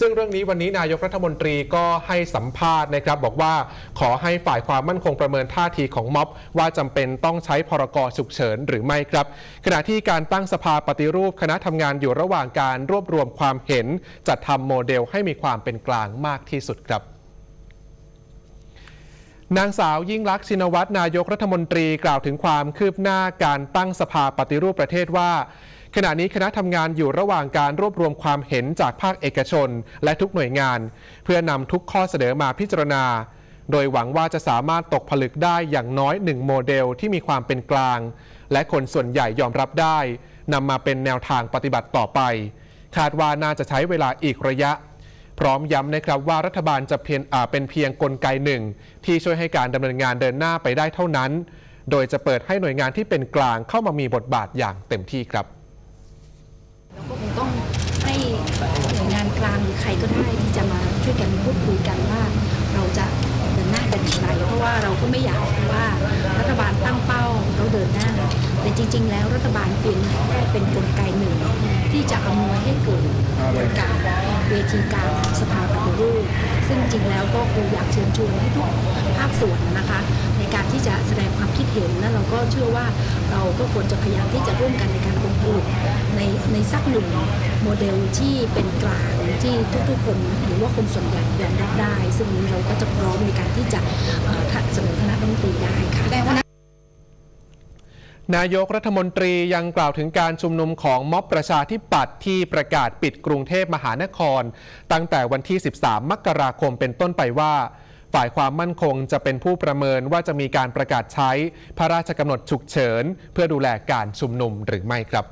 ซึ่งเรื่องนี้วันนี้นายกรัฐมนตรีก็ให้สัมภาษณ์นะครับ บอกว่าขอให้ฝ่ายความมั่นคงประเมินท่าทีของม็อบ ว่าจำเป็นต้องใช้พรกฉุกเฉินหรือไม่ครับ ขณะที่การตั้งสภาปฏิรูปคณะทำงานอยู่ระหว่างการรวบรวมความเห็น จัดทำโมเดลให้มีความเป็นกลางมากที่สุดครับนางสาวยิ่งลักษณ์ชินวัตรนายกรัฐมนตรีกล่าวถึงความคืบหน้าการตั้งสภาปฏิรูปประเทศว่า ขณะนี้คณะทำงานอยู่ระหว่างการรวบรวมความเห็นจากภาคเอกชน และทุกหน่วยงาน เพื่อนำทุกข้อเสนอมาพิจารณา โดยหวังว่าจะสามารถตกผลึกได้อย่างน้อยหนึ่งโมเดลที่มีความเป็นกลาง และคนส่วนใหญ่ยอมรับได้นำมาเป็นแนวทางปฏิบัติต่อไป คาดว่าน่าจะใช้เวลาอีกระยะ พร้อมย้ำนะครับว่ารัฐบาลจะเพียงเป็นเพียงกลไกหนึ่ง ที่ช่วยให้การดำเนินงานเดินหน้าไปได้เท่านั้น โดยจะเปิดให้หน่วยงานที่เป็นกลางเข้ามามีบทบาทอย่างเต็มที่ครับ ห้หน่วยงานกลางหรือใครก็ได้ที่จะมาช่วยกันพูดคุยกันว่า เราจะเดินหน้ากันอย่างไร เพราะว่าเราก็ไม่อยากว่ารัฐบาลตั้งเป้าเราเดินหน้า แต่จริง ๆ แล้วรัฐบาลเพียงแค่เป็นกลไกหนึ่ง ที่จะอำนวยให้เกิดกระบวนการเวทีการสภาปฏิรูปซึ่งจริงแล้วก็คงอยากเชิญชวนให้ทุกภาคส่วนนะคะ ในการที่จะแสดงความคิดเห็นและเราก็เชื่อว่าเราก็ควรจะพยายามที่จะร่วมกันในการตกผลึก ในสักหนึ่งโมเดลที่เป็นกลางที่ทุกๆคนหรือว่าคนส่วนใหญ่ยอมรับได้ ซึ่งนี้เราก็จะพร้อมในการที่จะเอ่อเสนอคณะรัฐมนตรีได้ค่ะนายกรัฐมนตรียังกล่าวถึงการชุมนุมของม็อบประชาธิปัตย์ที่ประกาศปิดกรุงเทพมหานคร ตั้งแต่วันที่ 13 มกราคมเป็นต้นไปว่า ฝ่ายความมั่นคงจะเป็นผู้ประเมินว่าจะมีการประกาศใช้ พระราชกำหนดฉุกเฉิน เพื่อดูแลการชุมนุมหรือไม่ครับ